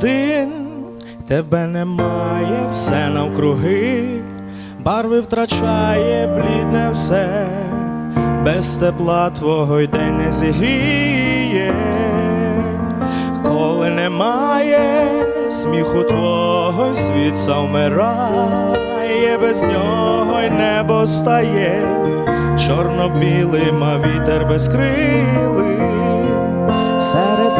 один, тебе немає, все навкруги, барви втрачає блідне все, без тепла твого й день не зігріє, коли немає сміху твого, й світ завмирає, без нього й небо стає, чорно-білим, а вітер безкрилий серед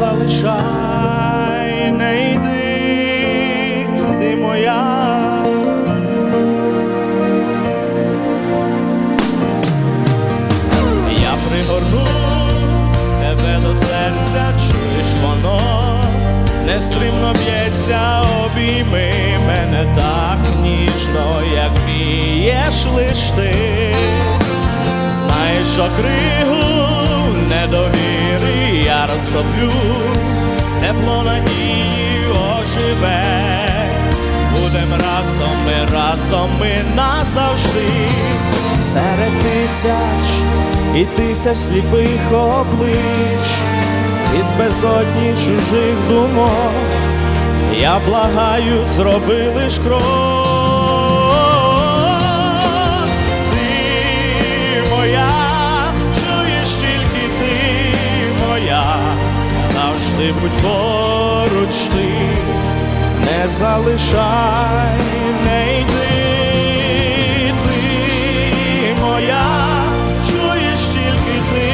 залишай, не йди, ти моя. Я пригорну тебе до серця, чуєш воно, нестримно б'ється, обійми мене так ніжно, як вмієш лиш ти. Знаєш, що кригу недовіри я розтоплю, тепло надії оживе. Будем разом, ми разом, ми назавжди серед тисяч і тисяч сліпих облич, із безодні чужих думок, я благаю, зроби лиш крок. Завжди будь поруч ти. Не залишай, не йди, моя, чуєш тільки ти.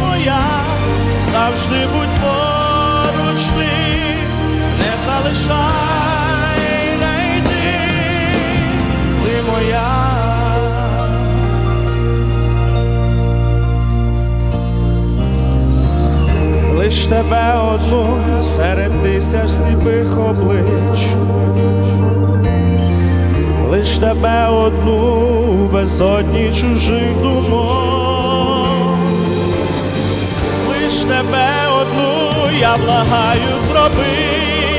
Моя, завжди будь поруч ти, не залишай, Тебе одну серед тисяч сліпих облич, лиш тебе одну без сотні чужих думок, лиш тебе одну я благаю зроби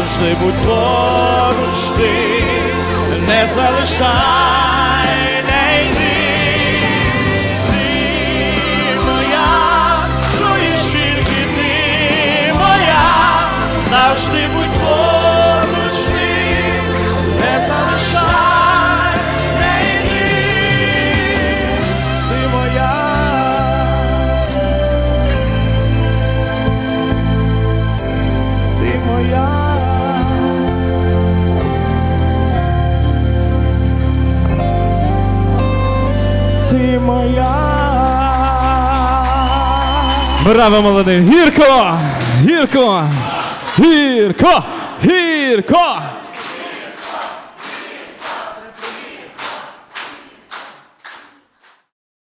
завжди будь поруч ти, не залишай, Ти моя. Браво, молодий! Гірко! Гірко! Гірко! Гірко!